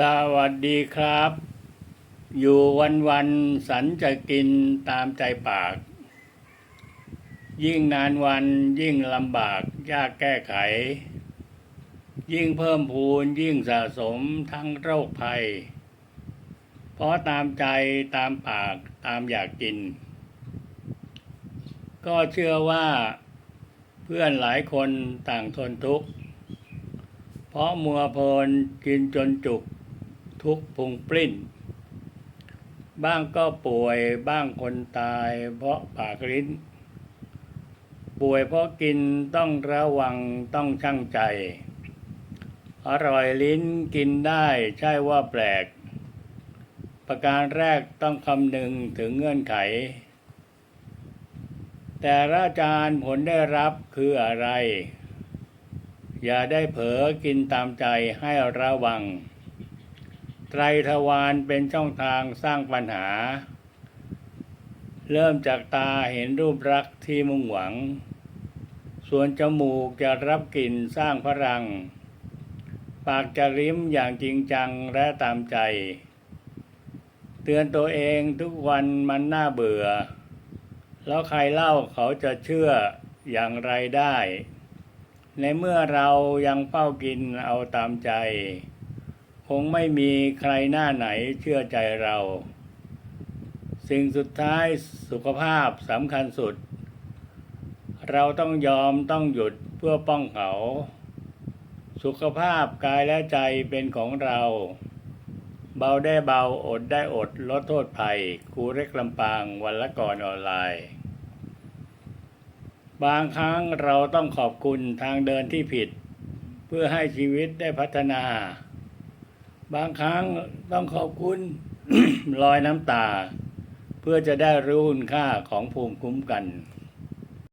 สวัสดีครับ อยู่วันวันสันจะกินตามใจปาก ยิ่งนานวันยิ่งลำบากยากแก้ไข ยิ่งเพิ่มพูนยิ่งสะสมทั้งโรคภัย เพราะตามใจตามปากตามอยากกิน ก็เชื่อว่าเพื่อนหลายคนต่างทนทุกข์เพราะมัวเพลินกินจนจุก ทุกข์พุงปลิ้น บ้างก็ป่วยบ้างคนตาย เพราะปากลิ้น ป่วยเพราะกินต้องระวังต้องชั่งใจ อร่อยลิ้นกินได้ใช่ว่าแปลก ประการแรกต้องคำนึงถึงเงื่อนไข แต่ละจานผลได้รับคืออะไร อย่าได้เผลอกินตามใจให้ระวัง ไตรทวารเป็นช่องทางสร้างปัญหา เริ่มจากตาเห็นรูปรักษ์ที่มุ่งหวัง ส่วนจมูกจะรับกลิ่นสร้างพลัง ปากจะริมอย่างจริงจังและตามใจ เตือนตัวเองทุกวันมันน่าเบื่อ แล้วใครเล่าเขาจะเชื่ออย่างไรได้ ในเมื่อเรายังเฝ้ากินเอาตามใจ คงไม่มีใครหน้าไหนเชื่อใจเรา สิ่งสุดท้ายสุขภาพสำคัญสุด เราต้องยอมต้องหยุดเพื่อป้องเขา สุขภาพกายและใจเป็นของเรา เบาได้เบาอดได้อดลดโทษภัยครูเล็กลำปางวันละก่อนออนไลน์ บางครั้งเราต้องขอบคุณทางเดินที่ผิด เพื่อให้ชีวิตได้พัฒนา บางครั้งต้องขอบคุณรอยน้ำตา เพื่อจะได้รู้คุณค่าของภูมิคุ้มกัน